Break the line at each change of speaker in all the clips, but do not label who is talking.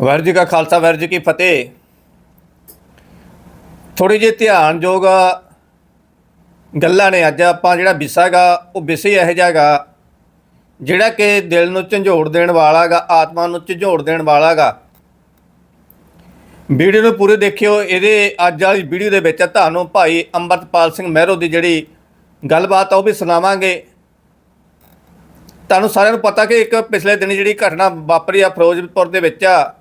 ਵਾਹਿਗੁਰੂ ਜੀ ਕਾ ਖਾਲਸਾ ਵਾਹਿਗੁਰੂ ਜੀ ਕੀ ਫਤਿਹ। ਥੋੜੀ ਜਿਹੀ ਧਿਆਨਯੋਗ ਗੱਲਾਂ ਨੇ ਅੱਜ ਆਪਾਂ ਜਿਹੜਾ ਵਿਸ਼ਾ ਹੈਗਾ, ਉਹ ਵਿਸ਼ਾ ਹੀ ਇਹੋ ਜਿਹਾ ਹੈਗਾ, ਜਿਹੜਾ ਕਿ ਦਿਲ ਨੂੰ ਝੰਜੋੜ ਦੇਣ ਵਾਲਾ ਹੈਗਾ, ਆਤਮਾ ਨੂੰ ਝੰਜੋੜ ਦੇਣ ਵਾਲਾ ਹੈਗਾ। ਵੀਡੀਓ ਨੂੰ ਪੂਰੇ ਦੇਖਿਓ, ਇਹਦੇ ਅੱਜ ਵਾਲੀ ਵੀਡੀਓ ਦੇ ਵਿੱਚ ਤੁਹਾਨੂੰ ਭਾਈ ਅੰਮ੍ਰਿਤਪਾਲ ਸਿੰਘ ਮਹਿਰੋ ਦੀ ਜਿਹੜੀ ਗੱਲਬਾਤ ਆ, ਉਹ ਵੀ ਸੁਣਾਵਾਂਗੇ। ਤੁਹਾਨੂੰ ਸਾਰਿਆਂ ਨੂੰ ਪਤਾ ਕਿ ਇੱਕ ਪਿਛਲੇ ਦਿਨ ਜਿਹੜੀ ਘਟਨਾ ਵਾਪਰੀ ਆ, ਫਿਰੋਜ਼ਪੁਰ ਦੇ ਵਿੱਚ ਆ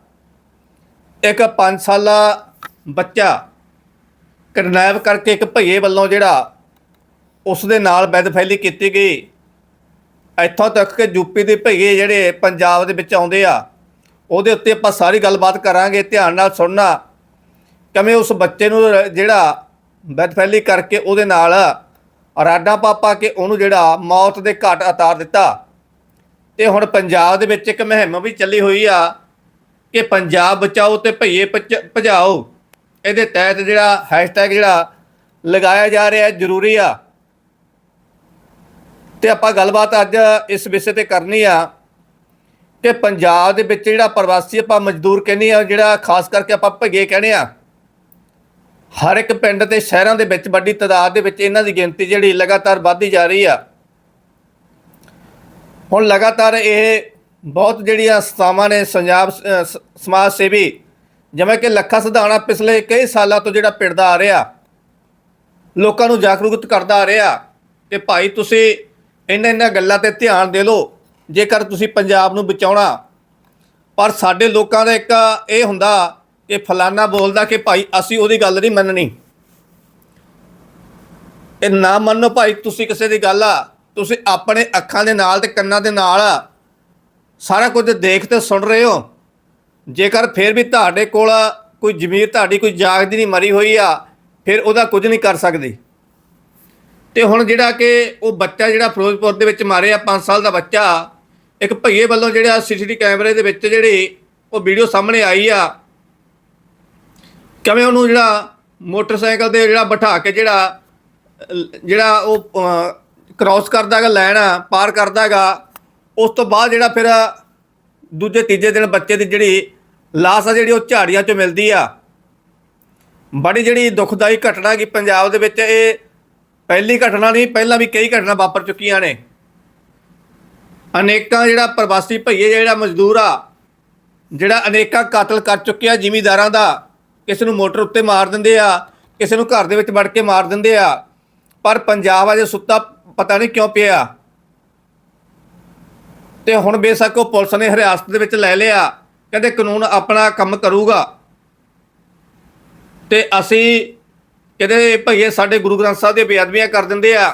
ਇੱਕ 5 ਸਾਲਾ ਬੱਚਾ ਕਿਡਨੈਪ ਕਰਕੇ ਇੱਕ ਭਈਏ ਵੱਲੋਂ ਜਿਹੜਾ ਉਸ ਦੇ ਨਾਲ ਬੈਦਫੈਲੀ ਕੀਤੀ ਗਈ। ਇੱਥੋਂ ਤੱਕ ਕਿ ਯੂਪੀ ਦੇ ਭਈਏ ਜਿਹੜੇ ਪੰਜਾਬ ਦੇ ਵਿੱਚ ਆਉਂਦੇ ਆ, ਉਹਦੇ ਉੱਤੇ ਆਪਾਂ ਸਾਰੀ ਗੱਲਬਾਤ ਕਰਾਂਗੇ, ਧਿਆਨ ਨਾਲ ਸੁਣਨਾ। ਕਿਵੇਂ ਉਸ ਬੱਚੇ ਨੂੰ ਰ- ਜਿਹੜਾ ਬੈਦਫੈਲੀ ਕਰਕੇ ਉਹਦੇ ਨਾਲ ਰਾਡਾ ਪਾਪਾ ਕੇ ਉਹਨੂੰ ਜਿਹੜਾ ਮੌਤ ਦੇ ਘਾਟ ਉਤਾਰ ਦਿੱਤਾ। ਤੇ ਹੁਣ ਪੰਜਾਬ ਦੇ ਵਿੱਚ ਇੱਕ ਮੁਹਿੰਮ ਵੀ ਚੱਲੀ ਹੋਈ ਆ ਕਿ ਪੰਜਾਬ ਬਚਾਓ ਤੇ ਭਈਏ ਭਜ- ਭਜਾਓ। ਇਹਦੇ ਤਹਿਤ ਜਿਹੜਾ ਹੈਸ਼ਟੈਗ ਜਿਹੜਾ ਲਗਾਇਆ ਜਾ ਰਿਹਾ ਜ਼ਰੂਰੀ ਆ। ਤੇ ਆਪਾਂ ਗੱਲਬਾਤ ਅੱਜ ਇਸ ਵਿਸ਼ੇ ਤੇ ਕਰਨੀ ਆ ਕਿ ਪੰਜਾਬ ਦੇ ਵਿੱਚ ਜਿਹੜਾ ਪ੍ਰਵਾਸੀ ਆਪਾਂ ਮਜ਼ਦੂਰ ਕਹਿੰਦੇ ਆ, ਜਿਹੜਾ ਖਾਸ ਕਰਕੇ ਆਪਾਂ ਭਗੇ ਕਹਿੰਦੇ ਆ, ਹਰ ਇੱਕ ਪਿੰਡ ਤੇ ਸ਼ਹਿਰਾਂ ਦੇ ਵਿੱਚ ਵੱਡੀ ਤਾਦਾਦ ਦੇ ਵਿੱਚ ਇਹਨਾਂ ਦੀ ਗਿਣਤੀ ਜਿਹੜੀ ਲਗਾਤਾਰ ਵਧਦੀ ਜਾ ਰਹੀ ਆ। ਹੁਣ ਲਗਾਤਾਰ ਇਹ ਬਹੁਤ ਜਿਹੜੀਆਂ ਸੰਸਥਾਵਾਂ ਨੇ ਪੰਜਾਬ ਸਮਾਜ ਸੇਵੀ, ਜਿਵੇਂ ਕਿ ਲੱਖਾ ਸਿਧਾਣਾ ਪਿਛਲੇ ਕਈ ਸਾਲਾਂ ਤੋਂ ਜਿਹੜਾ ਪਿੜਦਾ ਆ ਰਿਹਾ, ਲੋਕਾਂ ਨੂੰ ਜਾਗਰੂਕ ਕਰਦਾ ਆ ਰਿਹਾ ਕਿ ਭਾਈ ਤੁਸੀਂ ਇਹਨਾਂ ਇਹਨਾਂ ਗੱਲਾਂ ਤੇ ਧਿਆਨ ਦੇ ਲਓ, ਜੇਕਰ ਤੁਸੀਂ ਪੰਜਾਬ ਨੂੰ ਬਚਾਉਣਾ। ਪਰ ਸਾਡੇ ਲੋਕਾਂ ਦਾ ਇੱਕ ਇਹ ਹੁੰਦਾ ਕਿ ਫਲਾਨਾ ਬੋਲਦਾ ਕਿ ਭਾਈ ਅਸੀਂ ਉਹਦੀ ਗੱਲ ਨਹੀਂ ਮੰਨਣੀ। ਇਹ ਨਾ ਮੰਨੋ ਭਾਈ ਤੁਸੀਂ ਕਿਸੇ ਦੀ ਗੱਲ ਆ, ਤੁਸੀਂ ਆਪਣੇ ਅੱਖਾਂ ਦੇ ਨਾਲ ਤੇ ਕੰਨਾਂ ਦੇ ਨਾਲ ਸਾਰਾ ਕੁਝ ਦੇਖ ਤੇ ਸੁਣ ਰਹੇ ਹੋ। ਜੇਕਰ ਫਿਰ ਵੀ ਤੁਹਾਡੇ ਕੋਲ ਕੋਈ ਜ਼ਮੀਰ, ਤੁਹਾਡੀ ਕੋਈ ਜਾਗਦੀ ਨਹੀਂ ਮਰੀ ਹੋਈ ਆ, ਫਿਰ ਉਹਦਾ ਕੁਝ ਨਹੀਂ ਕਰ ਸਕਦੀ। ਤੇ ਹੁਣ ਜਿਹੜਾ ਕਿ ਉਹ ਬੱਚਾ ਜਿਹੜਾ ਫਿਰੋਜ਼ਪੁਰ ਦੇ ਵਿੱਚ ਮਾਰੇ ਆ 5 ਸਾਲ ਦਾ ਬੱਚਾ, ਇੱਕ ਭਈਏ ਵੱਲੋਂ ਜਿਹੜਾ ਸੀਸੀਟੀ ਕੈਮਰੇ ਦੇ ਵਿੱਚ ਜਿਹੜੀ ਉਹ ਵੀਡੀਓ ਸਾਹਮਣੇ ਆਈ ਆ, ਕਿਵੇਂ ਉਹਨੂੰ ਜਿਹੜਾ ਮੋਟਰਸਾਈਕਲ ਤੇ ਜਿਹੜਾ ਬਿਠਾ ਕੇ ਜਿਹੜਾ ਜਿਹੜਾ ਉਹ ਕ੍ਰਾਸ ਕਰਦਾਗਾ ਲੈਣ, ਪਾਰ ਕਰਦਾਗਾ ਉਸ ਤੋਂ ਬਾਅਦ ਜਿਹੜਾ ਫਿਰ ਦੂਜੇ, ਤੀਜੇ ਦਿਨ ਬੱਚੇ ਦੀ ਜਿਹੜੀ ਲਾਸ਼ ਆ ਜਿਹੜੀ ਉਹ ਝਾੜੀਆਂ 'ਚੋਂ ਮਿਲਦੀ ਆ। ਬੜੀ ਜਿਹੜੀ ਦੁਖਦਾਈ ਘਟਨਾ ਕਿ ਪੰਜਾਬ ਦੇ ਵਿੱਚ, ਇਹ ਪਹਿਲੀ ਘਟਨਾ ਨਹੀਂ, ਪਹਿਲਾਂ ਵੀ ਕਈ ਘਟਨਾ ਵਾਪਰ ਚੁੱਕੀਆਂ ਨੇ। ਅਨੇਕਾਂ ਜਿਹੜਾ ਪ੍ਰਵਾਸੀ ਭਈਏ ਜਿਹੜਾ ਮਜ਼ਦੂਰ ਆ, ਜਿਹੜਾ ਅਨੇਕਾਂ ਕਤਲ ਕਰ ਚੁੱਕਿਆ ਜ਼ਿਮੀਦਾਰਾਂ ਦਾ, ਕਿਸੇ ਨੂੰ ਮੋਟਰ ਉੱਤੇ ਮਾਰ ਦਿੰਦੇ ਆ, ਕਿਸੇ ਨੂੰ ਘਰ ਦੇ ਵਿੱਚ ਵੜ ਕੇ ਮਾਰ ਦਿੰਦੇ ਆ। ਪਰ ਪੰਜਾਬ ਅਜੇ ਸੁੱਤਾ ਪਤਾ ਨਹੀਂ ਕਿਉਂ ਪਿਆ। ਤੇ ਹੁਣ ਬੇਸ਼ੱਕ ਉਹ ਪੁਲਿਸ ਨੇ ਹਿਰਾਸਤ ਦੇ ਵਿੱਚ ਲੈ ਲਿਆ। ਕਹਿੰਦੇ ਕਾਨੂੰਨ ਆਪਣਾ ਕੰਮ ਕਰੂਗਾ। ਤੇ ਅਸੀਂ ਕਹਿੰਦੇ ਭਈਏ ਸਾਡੇ ਗੁਰੂ ਗ੍ਰੰਥ ਸਾਹਿਬ ਦੀਆਂ ਬੇਅਦਬੀਆਂ ਕਰ ਦਿੰਦੇ ਆ।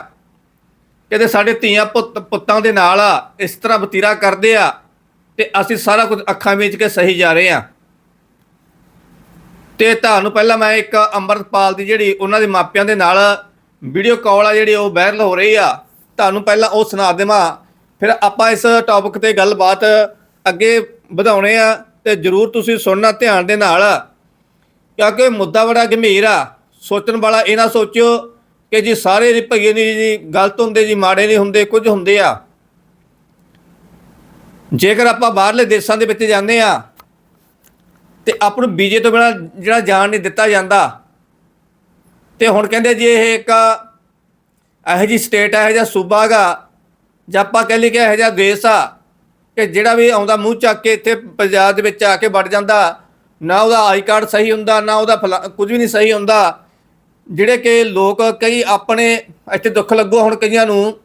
ਕਹਿੰਦੇ ਸਾਡੇ ਧੀਆਂ ਪੁੱਤ ਪੁੱਤਾਂ ਦੇ ਨਾਲ ਇਸ ਤਰ੍ਹਾਂ ਬਤੀਰਾ ਕਰਦੇ ਆ। ਤੇ ਅਸੀਂ ਸਾਰਾ ਕੁਝ ਅੱਖਾਂ ਵਿੱਚ ਕੇ ਸਹੀ ਜਾ ਰਹੇ ਆ। ਤੇ ਤੁਹਾਨੂੰ ਪਹਿਲਾਂ ਮੈਂ ਇੱਕ ਅੰਮ੍ਰਿਤਪਾਲ ਦੀ ਜਿਹੜੀ ਉਹਨਾਂ ਦੇ ਮਾਪਿਆਂ ਦੇ ਨਾਲ ਵੀਡੀਓ ਕਾਲ ਆ ਜਿਹੜੀ ਉਹ ਵਾਇਰਲ ਹੋ ਰਹੀ ਆ। ਤੁਹਾਨੂੰ ਪਹਿਲਾਂ ਉਹ ਸੁਣਾ ਦੇਵਾਂ। ਫਿਰ ਆਪਾਂ ਇਸ ਟੌਪਿਕ ਤੇ ਗੱਲਬਾਤ ਅੱਗੇ ਵਧਾਉਣੇ ਆ ਤੇ ਜਰੂਰ ਤੁਸੀਂ ਸੁਣਨਾ ਧਿਆਨ ਦੇ ਨਾਲ। ਕਿਉਂਕਿ ਮੁੱਦਾ ਬੜਾ ਗੰਭੀਰ ਆ। ਸੋਚਣ ਵਾਲਾ ਇਹ ਨਾ ਸੋਚਿਓ ਕਿ ਜੀ ਸਾਰੇ ਜੀ ਨਹੀਂ ਜੀ ਗਲਤ ਹੁੰਦੇ ਜੀ, ਮਾੜੇ ਨਹੀਂ ਹੁੰਦੇ, ਕੁਝ ਹੁੰਦੇ ਆ। ਜੇਕਰ ਆਪਾਂ ਬਾਹਰਲੇ ਦੇਸ਼ਾਂ ਦੇ ਵਿੱਚ ਜਾਂਦੇ ਆ, ਤੇ ਆਪ ਨੂੰ ਬੀਜੇ ਤੋਂ ਬਿਨਾ ਜਿਹੜਾ ਜਾਣ ਨਹੀਂ ਦਿੱਤਾ ਜਾਂਦਾ। ਤੇ ਹੁਣ ਕਹਿੰਦੇ ਜੀ ਇਹ ਇੱਕ ਇਹੋ ਜੀ ਸਟੇਟ ਹੈ ਇਹੋ ਜਿਹਾ ਸੂਬਾ ਹੈਗਾ। ਜਾਂ ਆਪਾਂ ਕਹਿ ਲਈਏ ਕਿ ਇਹੋ ਜਿਹਾ ਦੇਸ਼ ਆ ਕਿ ਜਿਹੜਾ ਵੀ ਆਉਂਦਾ ਮੂੰਹ ਚੱਕ ਕੇ ਇੱਥੇ ਪੰਜਾਬ ਦੇ ਵਿੱਚ ਆ ਕੇ ਵੜ ਜਾਂਦਾ, ਨਾ ਉਹਦਾ ਆਈ ਕਾਰਡ ਸਹੀ ਹੁੰਦਾ, ਨਾ ਉਹਦਾ ਫਲਾ- ਕੁਝ ਵੀ ਨਹੀਂ ਸਹੀ ਹੁੰਦਾ। ਜਿਹੜੇ ਕਿ ਲੋਕ ਕਈ ਆਪਣੇ, ਇੱਥੇ ਦੁੱਖ ਲੱਗੋ ਹੁਣ ਕਈਆਂ ਨੂੰ,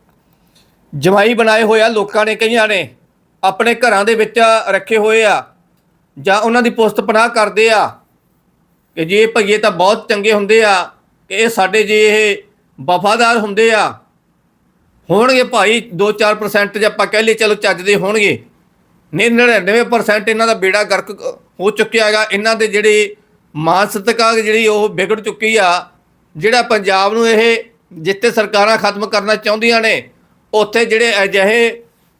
ਜਮਾਈ ਬਣਾਏ ਹੋਏ ਆ ਲੋਕਾਂ ਨੇ ਕਈਆਂ ਨੇ, ਆਪਣੇ ਘਰਾਂ ਦੇ ਵਿੱਚ ਰੱਖੇ ਹੋਏ ਆ, ਜਾਂ ਉਹਨਾਂ ਦੀ ਪੁਸਤ ਪਨਾਹ ਕਰਦੇ ਆ, ਕਿ ਜੇ ਇਹ ਭਈਏ ਤਾਂ ਬਹੁਤ ਚੰਗੇ ਹੁੰਦੇ ਆ, ਕਿ ਇਹ ਸਾਡੇ ਜੇ ਇਹ ਵਫਾਦਾਰ ਹੁੰਦੇ ਆ। ਹੋਣਗੇ ਭਾਈ 2-4% ਜੇ ਆਪਾਂ ਕਹਿ ਲਈਏ, ਚਲੋ ਚੱਜ ਦੇ ਹੋਣਗੇ। ਨਹੀਂ 99% ਇਹਨਾਂ ਦਾ ਬੇੜਾ ਗਰਕ ਹੋ ਚੁੱਕਿਆ ਹੈਗਾ। ਇਹਨਾਂ ਦੇ ਜਿਹੜੇ ਮਾਨਸਿਕਤਾ ਜਿਹੜੀ ਉਹ ਵਿਗੜ ਚੁੱਕੀ ਆ, ਜਿਹੜਾ ਪੰਜਾਬ ਨੂੰ ਇਹ ਜਿੱਥੇ ਸਰਕਾਰਾਂ ਖਤਮ ਕਰਨਾ ਚਾਹੁੰਦੀਆਂ ਨੇ, ਉੱਥੇ ਜਿਹੜੇ ਅਜਿਹੇ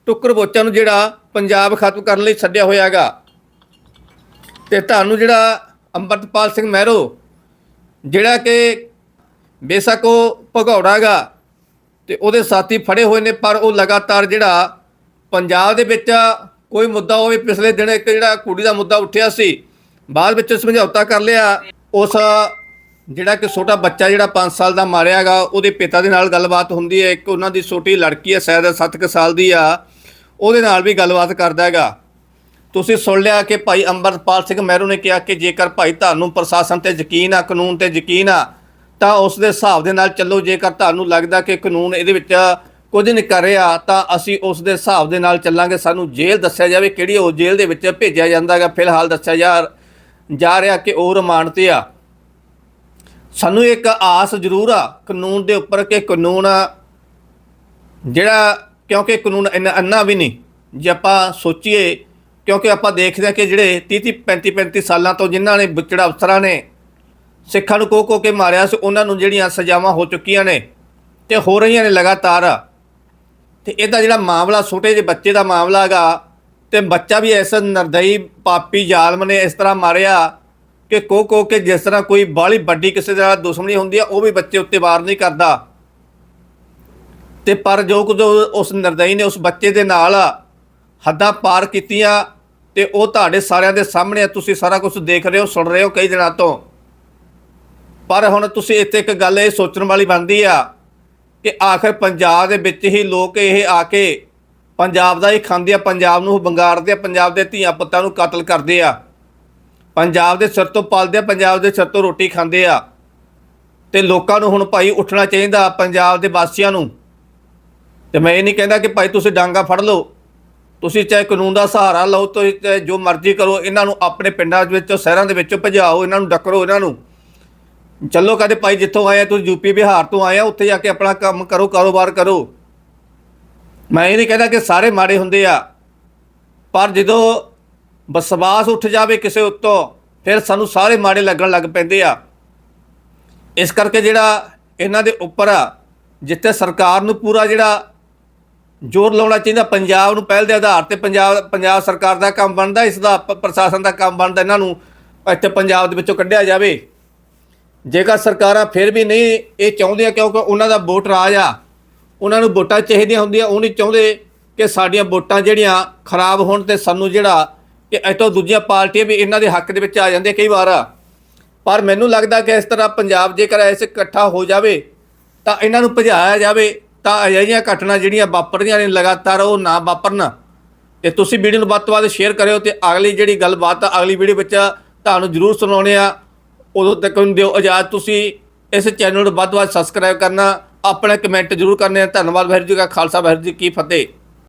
ਟੁੱਕਰ ਬੋਚਾਂ ਨੂੰ ਜਿਹੜਾ ਪੰਜਾਬ ਖਤਮ ਕਰਨ ਲਈ ਛੱਡਿਆ ਹੋਇਆ ਹੈਗਾ। ਤੇ ਤੁਹਾਨੂੰ ਜਿਹੜਾ ਅੰਮ੍ਰਿਤਪਾਲ ਸਿੰਘ ਮਹਿਰੋ, ਜਿਹੜਾ ਕਿ ਬੇਸ਼ੱਕ ਉਹ ਭਗੌੜਾ ਗਾ ਤੇ ਉਹਦੇ ਸਾਥੀ ਫੜੇ ਹੋਏ ਨੇ, ਪਰ ਉਹ ਲਗਾਤਾਰ ਜਿਹੜਾ ਪੰਜਾਬ ਦੇ ਵਿੱਚ ਕੋਈ ਮੁੱਦਾ ਹੋਵੇ ਪਿਛਲੇ ਦਿਨ ਇੱਕ ਜਿਹੜਾ ਕੁੜੀ ਦਾ ਮੁੱਦਾ ਉੱਠਿਆ ਸੀ, ਬਾਅਦ ਵਿੱਚ ਸਮਝੌਤਾ ਕਰ ਲਿਆ। ਉਸ ਜਿਹੜਾ ਕਿ ਛੋਟਾ ਬੱਚਾ ਜਿਹੜਾ 5 ਸਾਲ ਦਾ ਮਾਰਿਆਗਾ ਉਹਦੇ ਪਿਤਾ ਦੇ ਨਾਲ ਗੱਲਬਾਤ ਹੁੰਦੀ ਹੈ। ਇੱਕ ਉਹਨਾਂ ਦੀ ਛੋਟੀ ਲੜਕੀ ਹੈ, ਸ਼ਾਇਦ 7 ਸਾਲ ਦੀ ਆ। ਉਹਦੇ ਨਾਲ ਵੀ ਗੱਲਬਾਤ ਕਰਦਾ ਹੈਗਾ। ਤੁਸੀਂ ਸੁਣ ਲਿਆ ਕਿ ਭਾਈ ਅੰਮ੍ਰਿਤਪਾਲ ਸਿੰਘ ਮਹਿਰੂ ਨੇ ਕਿਹਾ ਕਿ ਜੇਕਰ ਭਾਈ ਤੁਹਾਨੂੰ ਪ੍ਰਸ਼ਾਸਨ ਤੇ ਯਕੀਨ ਆ, ਕਾਨੂੰਨ ਤੇ ਯਕੀਨ ਆ ਤਾਂ ਉਸ ਦੇ ਹਿਸਾਬ ਦੇ ਨਾਲ ਚੱਲੋ, ਜੇਕਰ ਤੁਹਾਨੂੰ ਲੱਗਦਾ ਕਿ ਕਾਨੂੰਨ ਇਹਦੇ ਵਿੱਚ ਕੁਝ ਨਹੀਂ ਕਰ ਰਿਹਾ, ਤਾਂ ਅਸੀਂ ਉਸ ਦੇ ਹਿਸਾਬ ਦੇ ਨਾਲ ਚੱਲਾਂਗੇ। ਸਾਨੂੰ ਜੇਲ੍ਹ ਦੱਸਿਆ ਜਾਵੇ, ਕਿਹੜੀ ਉਹ ਜੇਲ੍ਹ ਦੇ ਵਿੱਚ ਭੇਜਿਆ ਜਾਂਦਾ ਹੈਗਾ ਫਿਲਹਾਲ ਦੱਸਿਆ ਜਾ ਜਾ ਰਿਹਾ ਕਿ ਉਹ ਰਿਮਾਂਡ ਤੇ ਆ। ਸਾਨੂੰ ਇੱਕ ਆਸ ਜ਼ਰੂਰ ਆ, ਕਾਨੂੰਨ ਦੇ ਉੱਪਰ ਕਿ ਕਾਨੂੰਨ ਜਿਹੜਾ, ਕਿਉਂਕਿ ਕਾਨੂੰਨ ਇੰਨਾ ਅੰਨਾ ਵੀ ਨਹੀਂ, ਜੇ ਆਪਾਂ ਸੋਚੀਏ, ਕਿਉਂਕਿ ਆਪਾਂ ਦੇਖਦੇ ਹਾਂ ਕਿ ਜਿਹੜੇ 30 35 35 ਸਾਲਾਂ ਤੋਂ ਜਿਨ੍ਹਾਂ ਨੇ ਵਿਚੜਾ ਅਫਸਰਾਂ ਨੇ ਸਿੱਖਾਂ ਨੂੰ ਕੋ ਕੇ ਮਾਰਿਆ ਸੀ, ਉਹਨਾਂ ਨੂੰ ਜਿਹੜੀਆਂ ਸਜ਼ਾਵਾਂ ਹੋ ਚੁੱਕੀਆਂ ਨੇ ਤੇ ਹੋ ਰਹੀਆਂ ਨੇ ਲਗਾਤਾਰ। ਤੇ ਇਹਦਾ ਜਿਹੜਾ ਮਾਮਲਾ ਛੋਟੇ ਜਿਹੇ ਬੱਚੇ ਦਾ ਮਾਮਲਾ ਹੈਗਾ ਤੇ ਬੱਚਾ ਵੀ ਐਸਾ ਨਰਦਈ ਪਾਪੀ ਜ਼ਾਲਮ ਨੇ ਇਸ ਤਰ੍ਹਾਂ ਮਾਰਿਆ ਕਿ ਕੋ ਕੋ ਕੇ ਜਿਸ ਤਰ੍ਹਾਂ ਕੋਈ ਬਾਹਲੀ ਵੱਡੀ ਕਿਸੇ ਦੇ ਨਾਲ ਦੁਸ਼ਮਣੀ ਹੁੰਦੀ ਆ, ਉਹ ਵੀ ਬੱਚੇ ਉੱਤੇ ਵਾਰ ਨਹੀਂ ਕਰਦਾ। ਤੇ ਪਰ ਜੋ ਕੁਝ ਉਸ ਨਰਦਈ ਨੇ ਉਸ ਬੱਚੇ ਦੇ ਨਾਲ ਹੱਦਾਂ ਪਾਰ ਕੀਤੀਆਂ ਤੇ ਉਹ ਤੁਹਾਡੇ ਸਾਰਿਆਂ ਦੇ ਸਾਹਮਣੇ ਤੁਸੀਂ ਸਾਰਾ ਕੁਝ ਦੇਖ ਰਹੇ ਹੋ, ਸੁਣ ਰਹੇ ਹੋ ਕਈ ਦਿਨਾਂ ਤੋਂ। ਪਰ ਹੁਣ ਤੁਸੀਂ ਇੱਥੇ ਇੱਕ ਗੱਲ ਇਹ ਸੋਚਣ ਵਾਲੀ ਬਣਦੀ ਆ ਕਿ ਆਖਰ ਪੰਜਾਬ ਦੇ ਵਿੱਚ ਹੀ ਲੋਕ ਇਹ ਆ ਕੇ ਪੰਜਾਬ ਦਾ ਹੀ ਖਾਂਦੇ ਆ, ਪੰਜਾਬ ਨੂੰ ਬੰਗਾੜਦੇ ਆ, ਪੰਜਾਬ ਦੇ ਧੀਆਂ ਪੁੱਤਾਂ ਨੂੰ ਕਤਲ ਕਰਦੇ ਆ। ਪੰਜਾਬ ਦੇ ਸਿਰ ਤੋਂ ਪਲਦੇ ਆ, ਪੰਜਾਬ ਦੇ ਸਿਰ ਤੋਂ ਰੋਟੀ ਖਾਂਦੇ ਆ। ਤੇ ਲੋਕਾਂ ਨੂੰ ਹੁਣ ਭਾਈ ਉੱਠਣਾ ਚਾਹੀਦਾ ਪੰਜਾਬ ਦੇ ਵਾਸੀਆਂ ਨੂੰ। ਤੇ ਮੈਂ ਇਹ ਨਹੀਂ ਕਹਿੰਦਾ ਕਿ ਭਾਈ ਤੁਸੀਂ ਡਾਂਗਾ ਫੜ ਲਓ। ਤੁਸੀਂ ਚਾਹੇ ਕਾਨੂੰਨ ਦਾ ਸਹਾਰਾ ਲਓ, ਤੁਸੀਂ ਚਾਹੇ ਜੋ ਮਰਜ਼ੀ ਕਰੋ, ਇਹਨਾਂ ਨੂੰ ਆਪਣੇ ਪਿੰਡਾਂ ਦੇ ਵਿੱਚੋਂ, ਸ਼ਹਿਰਾਂ ਦੇ ਵਿੱਚੋਂ ਭਜਾਓ, ਇਹਨਾਂ ਨੂੰ ਡੱਕਰੋ, ਇਹਨਾਂ ਨੂੰ। ਚੱਲੋ ਕਹਦੇ ਭਾਈ ਜਿੱਥੋਂ ਆਏ ਆ, ਤੁਸੀਂ ਯੂਪੀ ਬਿਹਾਰ ਤੋਂ ਆਏ ਆ ਉੱਥੇ ਜਾ ਕੇ ਆਪਣਾ ਕੰਮ ਕਰੋ ਕਾਰੋਬਾਰ ਕਰੋ। ਮੈਂ ਇਹ ਨਹੀਂ ਕਹਿੰਦਾ ਕਿ ਸਾਰੇ ਮਾੜੇ ਹੁੰਦੇ ਆ ਪਰ ਜਦੋਂ ਵਿਸ਼ਵਾਸ ਉੱਠ ਜਾਵੇ ਕਿਸੇ ਉੱਤੋਂ ਫਿਰ ਸਾਨੂੰ ਸਾਰੇ ਮਾੜੇ ਲੱਗਣ ਲੱਗ ਪੈਂਦੇ ਆ। ਇਸ ਕਰਕੇ ਜਿਹੜਾ ਇਹਨਾਂ ਦੇ ਉੱਪਰ ਆ ਜਿੱਥੇ ਸਰਕਾਰ ਨੂੰ ਪੂਰਾ ਜਿਹੜਾ ਜ਼ੋਰ ਲਾਉਣਾ ਚਾਹੀਦਾ ਪੰਜਾਬ ਨੂੰ ਪਹਿਲ ਦੇ ਆਧਾਰ ਤੇ ਪੰਜਾਬ ਪੰਜਾਬ ਸਰਕਾਰ ਦਾ ਕੰਮ ਬਣਦਾ ਇਸ ਦਾ ਪ੍ਰਸ਼ਾਸਨ ਦਾ ਕੰਮ ਬਣਦਾ ਇਹਨਾਂ ਨੂੰ ਇੱਥੇ ਪੰਜਾਬ ਦੇ ਵਿੱਚੋਂ ਕੱਢਿਆ ਜਾਵੇ। ਜੇਕਰ ਸਰਕਾਰਾਂ ਫਿਰ ਵੀ ਨਹੀਂ ਇਹ ਚਾਹੁੰਦੀਆਂ ਕਿਉਂਕਿ ਉਹਨਾਂ ਦਾ ਵੋਟ ਰਾਜ ਆ, ਉਹਨਾਂ ਨੂੰ ਵੋਟਾਂ ਚਾਹੀਦੀਆਂ ਹੁੰਦੀਆਂ, ਉਹ ਨਹੀਂ ਚਾਹੁੰਦੇ ਕਿ ਸਾਡੀਆਂ ਵੋਟਾਂ ਜਿਹੜੀਆਂ ਖਰਾਬ ਹੋਣ ਤੇ ਸਾਨੂੰ ਜਿਹੜਾ ਕਿ ਇੱਥੋਂ ਦੂਜੀਆਂ ਪਾਰਟੀਆਂ ਵੀ ਇਹਨਾਂ ਦੇ ਹੱਕ ਦੇ ਵਿੱਚ ਆ ਜਾਂਦੀਆਂ ਕਈ ਵਾਰ। ਪਰ ਮੈਨੂੰ ਲੱਗਦਾ ਕਿ ਇਸ ਤਰ੍ਹਾਂ ਪੰਜਾਬ ਜੇਕਰ ਐਸੇ ਇਕੱਠਾ ਹੋ ਜਾਵੇ, ਤਾਂ ਇਹਨਾਂ ਨੂੰ ਭਜਾਇਆ ਜਾਵੇ, ਤਾਂ ਅਜਿਹੀਆਂ ਘਟਨਾ ਜਿਹੜੀਆਂ ਵਾਪਰਦੀਆਂ ਨੇ ਲਗਾਤਾਰ ਉਹ ਨਾ ਵਾਪਰਨ। ਤੇ ਤੁਸੀਂ ਵੀਡੀਓ ਨੂੰ ਵੱਧ ਤੋਂ ਵੱਧ ਸ਼ੇਅਰ ਕਰਿਓ ਤੇ ਅਗਲੀ ਜਿਹੜੀ ਗੱਲਬਾਤ ਆ, ਅਗਲੀ ਵੀਡੀਓ ਵਿੱਚ ਤੁਹਾਨੂੰ ਜ਼ਰੂਰ ਸੁਣਾਉਣੇ ਆ। ਉਦੋਂ ਤੱਕ ਨੂੰ ਦਿਓ ਆਜ਼ਾਦ ਤੁਸੀਂ ਇਸ ਚੈਨਲ ਨੂੰ ਵੱਧ ਤੋਂ ਵੱਧ ਸਬਸਕ੍ਰਾਈਬ ਕਰਨਾ। ਆਪਣਾ ਕਮੈਂਟ ਜ਼ਰੂਰ ਕਰਨੇ ਆ। ਧੰਨਵਾਦ ਵਾਹਿਗੁਰੂ ਜੀ ਕਾ ਖਾਲਸਾ ਵਾਹਿਗੁਰੂ ਜੀ ਕੀ ਫਤਿਹ।